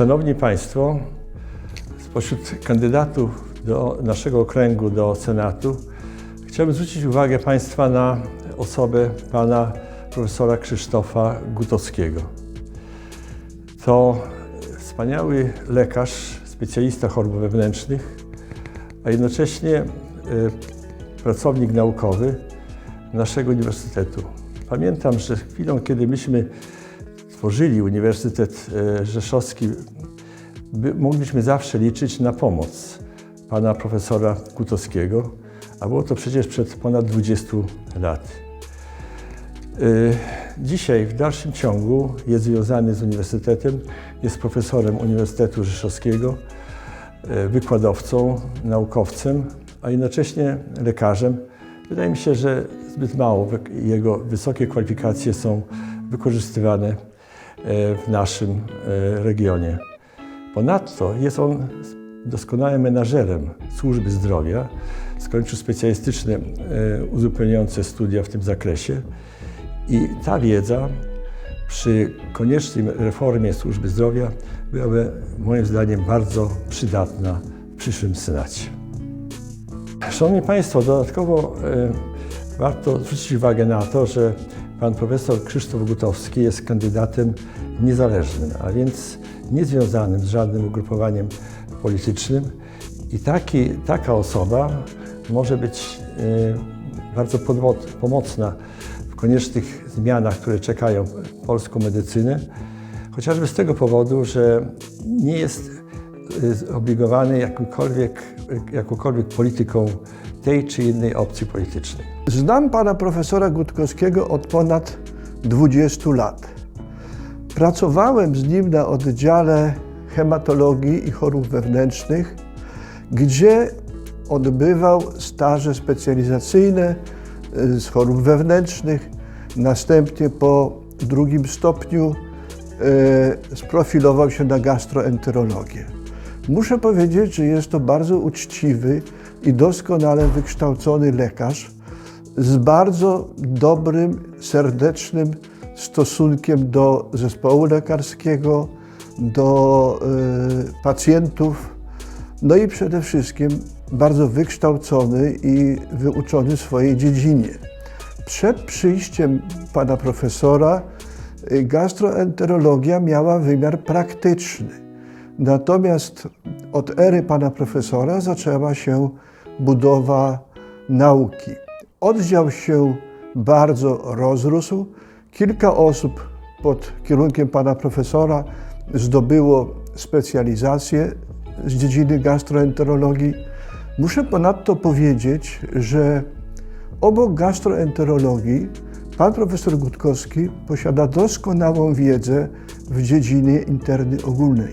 Szanowni Państwo, spośród kandydatów do naszego okręgu do Senatu chciałbym zwrócić uwagę Państwa na osobę pana profesora Krzysztofa Gutowskiego. To wspaniały lekarz, specjalista chorób wewnętrznych, a jednocześnie e, pracownik naukowy naszego uniwersytetu. Pamiętam, że chwilą, kiedy myśmy tworzyli Uniwersytet e, Rzeszowski, mogliśmy zawsze liczyć na pomoc pana profesora Gutowskiego, a było to przecież przed ponad 20 lat. Y, Dzisiaj w dalszym ciągu jest związany z uniwersytetem, jest profesorem Uniwersytetu Rzeszowskiego, y, wykładowcą, naukowcem, a jednocześnie lekarzem. Wydaje mi się, że zbyt mało jego wysokie kwalifikacje są wykorzystywane w naszym y, regionie. Ponadto jest on doskonałym menażerem służby zdrowia. Skończył specjalistyczne e, uzupełniające studia w tym zakresie i ta wiedza przy koniecznej reformie służby zdrowia byłaby moim zdaniem bardzo przydatna w przyszłym Senacie. Szanowni Państwo, dodatkowo e, warto zwrócić uwagę na to, że pan profesor Krzysztof Gutowski jest kandydatem niezależnym, a więc niezwiązanym z żadnym ugrupowaniem politycznym. I taki, taka osoba może być e, bardzo pomocna w koniecznych zmianach, które czekają polską medycynę, chociażby z tego powodu, że nie jest zobligowany jakąkolwiek, jakąkolwiek polityką tej czy innej opcji politycznej. Znam pana profesora Gutkowskiego od ponad 20 lat. Pracowałem z nim na oddziale hematologii i chorób wewnętrznych, gdzie odbywał staże specjalizacyjne y, z chorób wewnętrznych. Następnie po drugim stopniu y, sprofilował się na gastroenterologię. Muszę powiedzieć, że jest to bardzo uczciwy i doskonale wykształcony lekarz z bardzo dobrym, serdecznym stosunkiem do zespołu lekarskiego, do y, pacjentów, no i przede wszystkim bardzo wykształcony i wyuczony w swojej dziedzinie. Przed przyjściem pana profesora y, gastroenterologia miała wymiar praktyczny. Natomiast od ery pana profesora zaczęła się budowa nauki. Oddział się bardzo rozrósł. Kilka osób pod kierunkiem pana profesora zdobyło specjalizację z dziedziny gastroenterologii. Muszę ponadto powiedzieć, że obok gastroenterologii pan profesor Gutkowski posiada doskonałą wiedzę w dziedzinie interny ogólnej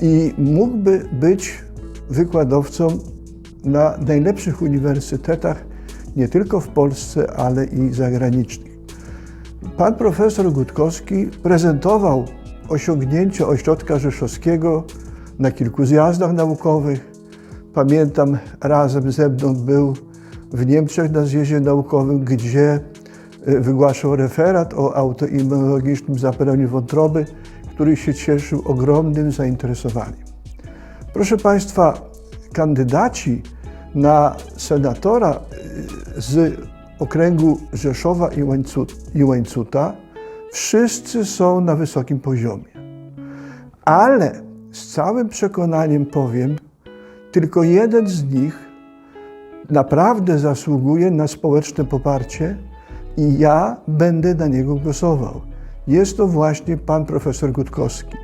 i mógłby być wykładowcą na najlepszych uniwersytetach nie tylko w Polsce, ale i zagranicznych. Pan profesor Gutkowski prezentował osiągnięcia Ośrodka Rzeszowskiego na kilku zjazdach naukowych. Pamiętam, razem ze mną był w Niemczech na zjeździe naukowym, gdzie e, wygłaszał referat o autoimmunologicznym zapaleniu wątroby, który się cieszył ogromnym zainteresowaniem. Proszę Państwa, kandydaci na senatora y, z okręgu Rzeszowa i Łańcu- i Łańcuta wszyscy są na wysokim poziomie. Ale z całym przekonaniem powiem, tylko jeden z nich naprawdę zasługuje na społeczne poparcie i ja będę na niego głosował. Jest to właśnie pan profesor Gutkowski.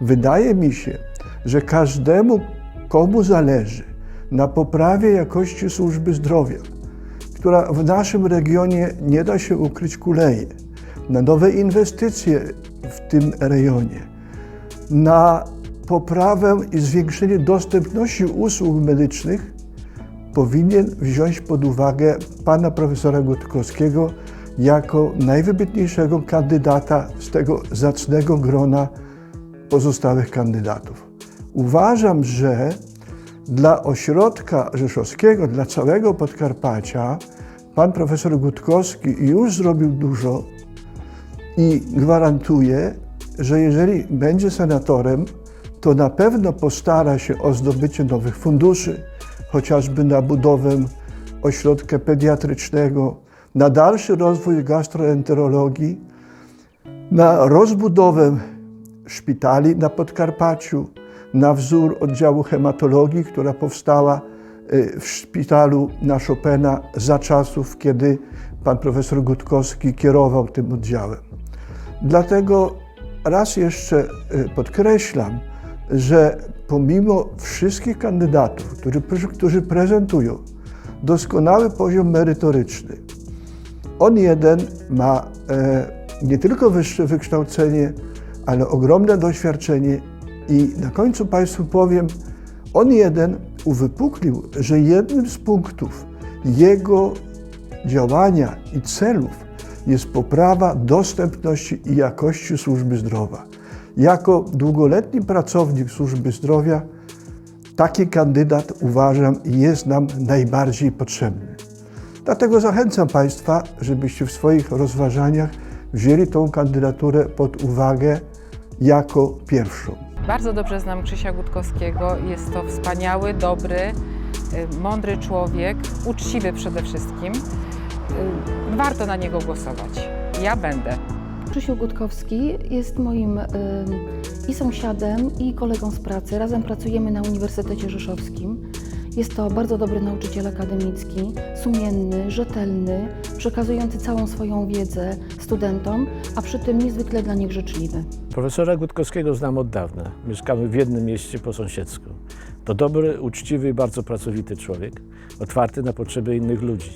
Wydaje mi się, że każdemu, komu zależy na poprawie jakości służby zdrowia, która w naszym regionie nie da się ukryć kuleje, na nowe inwestycje w tym rejonie, na poprawę i zwiększenie dostępności usług medycznych, powinien wziąć pod uwagę pana profesora Gutkowskiego jako najwybitniejszego kandydata z tego zacnego grona pozostałych kandydatów. Uważam, że dla ośrodka rzeszowskiego, dla całego Podkarpacia, pan profesor Gutkowski już zrobił dużo i gwarantuję, że jeżeli będzie senatorem, to na pewno postara się o zdobycie nowych funduszy, chociażby na budowę ośrodka pediatrycznego, na dalszy rozwój gastroenterologii, na rozbudowę szpitali na Podkarpaciu, na wzór oddziału hematologii, która powstała y, w szpitalu na Chopina za czasów, kiedy pan profesor Gutkowski kierował tym oddziałem. Dlatego raz jeszcze y, podkreślam, że pomimo wszystkich kandydatów, którzy, którzy prezentują doskonały poziom merytoryczny, on jeden ma e, nie tylko wyższe wykształcenie, ale ogromne doświadczenie i na końcu Państwu powiem, on jeden uwypuklił, że jednym z punktów jego działania i celów jest poprawa dostępności i jakości służby zdrowia. Jako długoletni pracownik służby zdrowia taki kandydat uważam jest nam najbardziej potrzebny. Dlatego zachęcam Państwa, żebyście w swoich rozważaniach wzięli tą kandydaturę pod uwagę jako pierwszą. Bardzo dobrze znam Krzysia Gutkowskiego. Jest to wspaniały, dobry, y, mądry człowiek, uczciwy przede wszystkim. Y, Warto na niego głosować. Ja będę. Krzysiu Gutkowski jest moim ym, i sąsiadem, i kolegą z pracy. Razem pracujemy na Uniwersytecie Rzeszowskim. Jest to bardzo dobry nauczyciel akademicki, sumienny, rzetelny, przekazujący całą swoją wiedzę studentom, a przy tym niezwykle dla nich życzliwy. Profesora Gutkowskiego znam od dawna. Mieszkamy w jednym mieście po sąsiedzku. To dobry, uczciwy i bardzo pracowity człowiek, otwarty na potrzeby innych ludzi.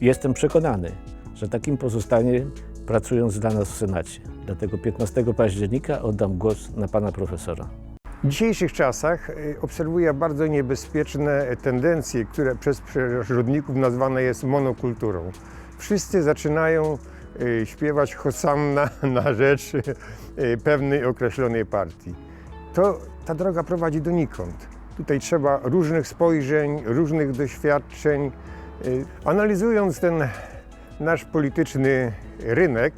Jestem przekonany, że takim pozostanie pracując dla nas w Senacie. Dlatego 15 października oddam głos na pana profesora. W dzisiejszych czasach y, obserwuję bardzo niebezpieczne tendencje, które przez przyrodników nazwane jest monokulturą. Wszyscy zaczynają y, śpiewać hosanna na rzecz y, pewnej określonej partii. To ta droga prowadzi donikąd. Tutaj trzeba różnych spojrzeń, różnych doświadczeń. Analizując ten nasz polityczny rynek,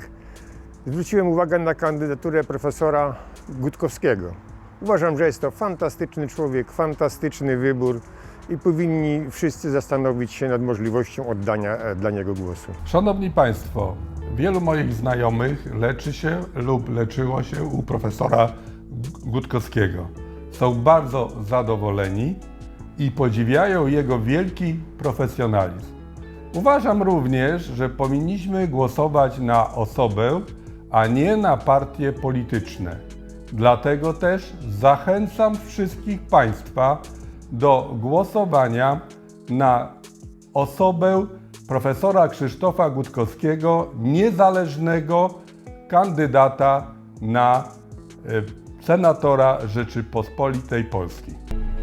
zwróciłem uwagę na kandydaturę profesora Gutkowskiego. Uważam, że jest to fantastyczny człowiek, fantastyczny wybór i powinni wszyscy zastanowić się nad możliwością oddania e, dla niego głosu. Szanowni Państwo, wielu moich znajomych leczy się lub leczyło się u profesora Gutkowskiego. Są bardzo zadowoleni i podziwiają jego wielki profesjonalizm. Uważam również, że powinniśmy głosować na osobę, a nie na partie polityczne. Dlatego też zachęcam wszystkich Państwa do głosowania na osobę profesora Krzysztofa Gutkowskiego, niezależnego kandydata na e, senatora Rzeczypospolitej Polskiej.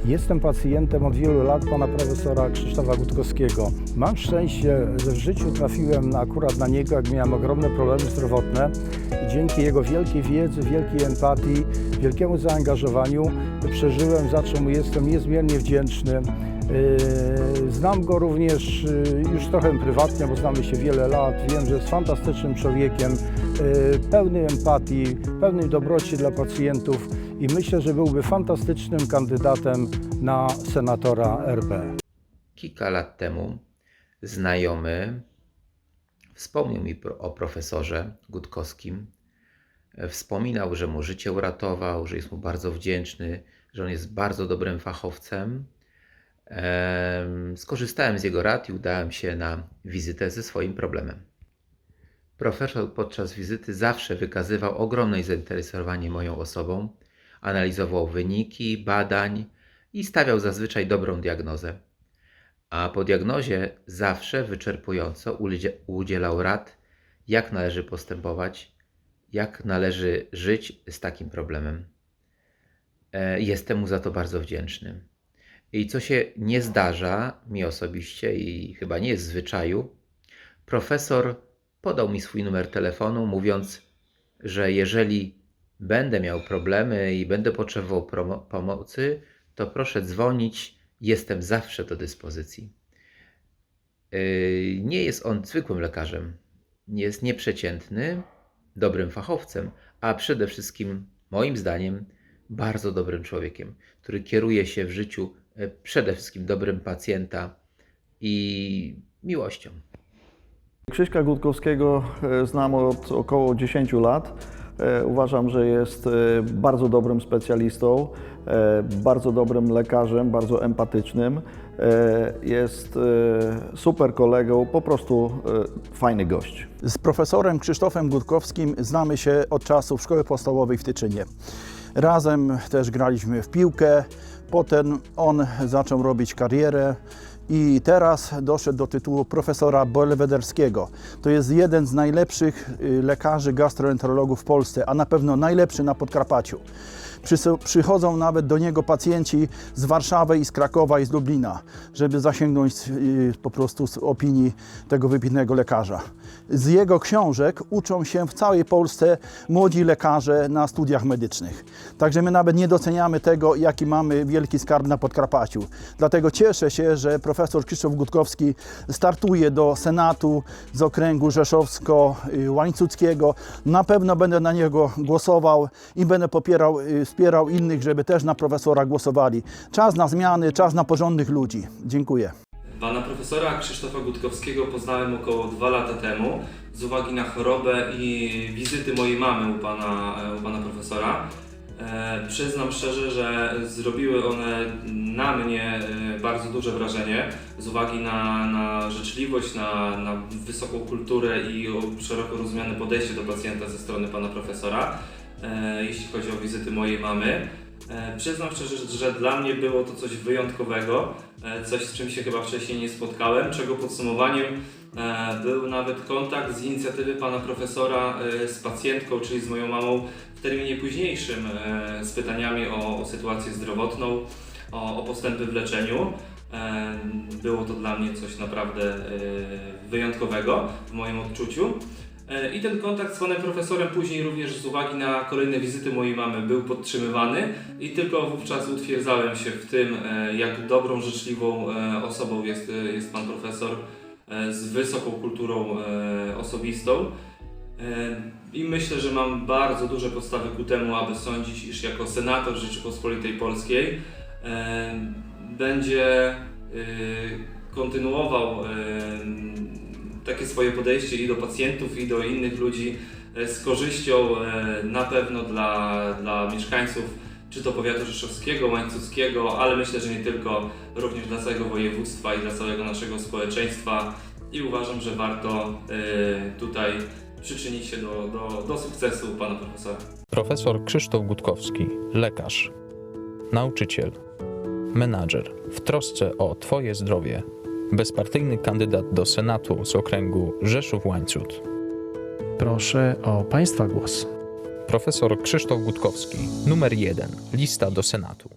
Jestem pacjentem od wielu lat pana profesora Krzysztofa Gutkowskiego. Mam szczęście, że w życiu trafiłem akurat na niego, jak miałem ogromne problemy zdrowotne. Dzięki jego wielkiej wiedzy, wielkiej empatii, wielkiemu zaangażowaniu przeżyłem, za co mu jestem niezmiernie wdzięczny. Yy, Znam go również yy, już trochę prywatnie, bo znamy się wiele lat. Wiem, że jest fantastycznym człowiekiem, yy, pełny empatii, pełnej dobroci dla pacjentów i myślę, że byłby fantastycznym kandydatem na senatora RP. Kilka lat temu znajomy wspomniał mi o profesorze Gutkowskim. Wspominał, że mu życie uratował, że jest mu bardzo wdzięczny, że on jest bardzo dobrym fachowcem. Em, Skorzystałem z jego rad i udałem się na wizytę ze swoim problemem. Profesor podczas wizyty zawsze wykazywał ogromne zainteresowanie moją osobą, analizował wyniki badań i stawiał zazwyczaj dobrą diagnozę. A po diagnozie zawsze wyczerpująco udzie- udzielał rad, jak należy postępować, jak należy żyć z takim problemem. E, Jestem mu za to bardzo wdzięczny. I co się nie zdarza mi osobiście i chyba nie jest zwyczaju, profesor podał mi swój numer telefonu, mówiąc, że jeżeli będę miał problemy i będę potrzebował pomocy, to proszę dzwonić, jestem zawsze do dyspozycji. Yy, Nie jest on zwykłym lekarzem, jest nieprzeciętny, dobrym fachowcem, a przede wszystkim, moim zdaniem, bardzo dobrym człowiekiem, który kieruje się w życiu e, przede wszystkim dobrem pacjenta i miłością. Krzyśka Gutkowskiego e, znam od około 10 lat. E, Uważam, że jest e, bardzo dobrym specjalistą, e, bardzo dobrym lekarzem, bardzo empatycznym. Jest super kolegą, po prostu fajny gość. Z profesorem Krzysztofem Gutkowskim znamy się od czasów szkoły podstawowej w Tyczynie. Razem też graliśmy w piłkę, potem on zaczął robić karierę i teraz doszedł do tytułu profesora Belwederskiego. To jest jeden z najlepszych y, lekarzy gastroenterologów w Polsce, a na pewno najlepszy na Podkarpaciu. Przychodzą nawet do niego pacjenci z Warszawy i z Krakowa i z Lublina, żeby zasięgnąć y, po prostu z opinii tego wybitnego lekarza. Z jego książek uczą się w całej Polsce młodzi lekarze na studiach medycznych. Także my nawet nie doceniamy tego, jaki mamy wielki skarb na Podkarpaciu. Dlatego cieszę się, że profesor Krzysztof Gutkowski startuje do Senatu z okręgu rzeszowsko-łańcuckiego. Na pewno będę na niego głosował i będę popierał, y, wspierał innych, żeby też na profesora głosowali. Czas na zmiany, czas na porządnych ludzi. Dziękuję. Pana profesora Krzysztofa Gutkowskiego poznałem około dwa lata temu z uwagi na chorobę i wizyty mojej mamy u pana, u pana profesora. E, przyznam szczerze, że zrobiły one na mnie e, bardzo duże wrażenie z uwagi na, na życzliwość, na, na wysoką kulturę i szeroko rozumiane podejście do pacjenta ze strony pana profesora, e, jeśli chodzi o wizyty mojej mamy. E, Przyznam szczerze, że- dla mnie było to coś wyjątkowego, e, coś z czym się chyba wcześniej nie spotkałem, czego podsumowaniem e, był nawet kontakt z inicjatywy pana profesora e, z pacjentką, czyli z moją mamą w terminie późniejszym e, z pytaniami o, o sytuację zdrowotną, o, o postępy w leczeniu. E, Było to dla mnie coś naprawdę e, wyjątkowego w moim odczuciu. E, I ten kontakt z panem profesorem później również z uwagi na kolejne wizyty mojej mamy był podtrzymywany i tylko wówczas utwierdzałem się w tym, e, jak dobrą, życzliwą e, osobą jest, jest pan profesor z wysoką kulturą osobistą. I myślę, że mam bardzo duże podstawy ku temu, aby sądzić, iż jako senator Rzeczypospolitej Polskiej będzie kontynuował takie swoje podejście i do pacjentów, i do innych ludzi e, z korzyścią e, na pewno dla, dla mieszkańców czy to powiatu rzeszowskiego, łańcuckiego, ale myślę, że nie tylko, również dla całego województwa i dla całego naszego społeczeństwa. I uważam, że warto e, tutaj przyczynić się do, do, do sukcesu pana profesora. Profesor Krzysztof Gutkowski, lekarz, nauczyciel, menadżer. W trosce o Twoje zdrowie, bezpartyjny kandydat do Senatu z okręgu Rzeszów-Łańcut. Proszę o Państwa głos. Profesor Krzysztof Gutkowski, numer 1, lista do Senatu.